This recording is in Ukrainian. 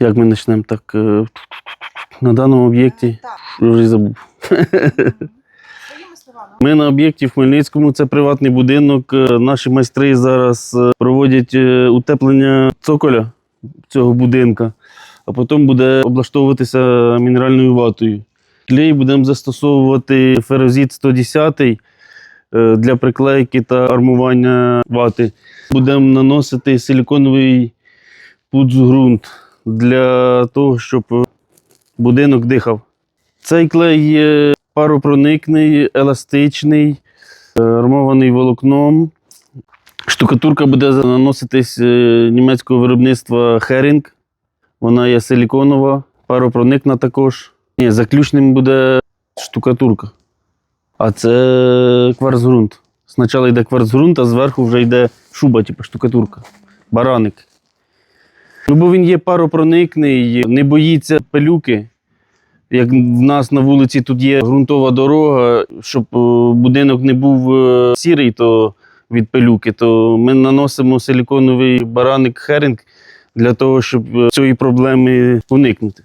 Як ми почнемо так? е, На даному об'єкті. Так. Вже забув. Ми на об'єкті в Хмельницькому, це приватний будинок. Е, Наші майстри зараз е, проводять е, утеплення цоколя цього будинка, а потім буде облаштовуватися мінеральною ватою. Клей будемо застосовувати ферозит 110 е, для приклейки та армування вати. Будемо наносити силіконовий пуцґрунт для того, щоб будинок дихав. Цей клей є паропроникний, еластичний, е, армований волокном. Штукатурка буде наноситись е, німецького виробництва Херінг. Вона є силіконова, паропроникна також. Ні, заключним буде штукатурка. А це кварцґрунт. Спочатку йде кварцґрунт, а зверху вже йде шуба, типу штукатурка. Бараник. Ну, бо він є паропроникний, не боїться пилюки. Як в нас на вулиці тут є ґрунтова дорога, щоб е, будинок не був е, сірий то від пилюки, то ми наносимо силіконовий бараник херинг для того, щоб е, цієї проблеми уникнути.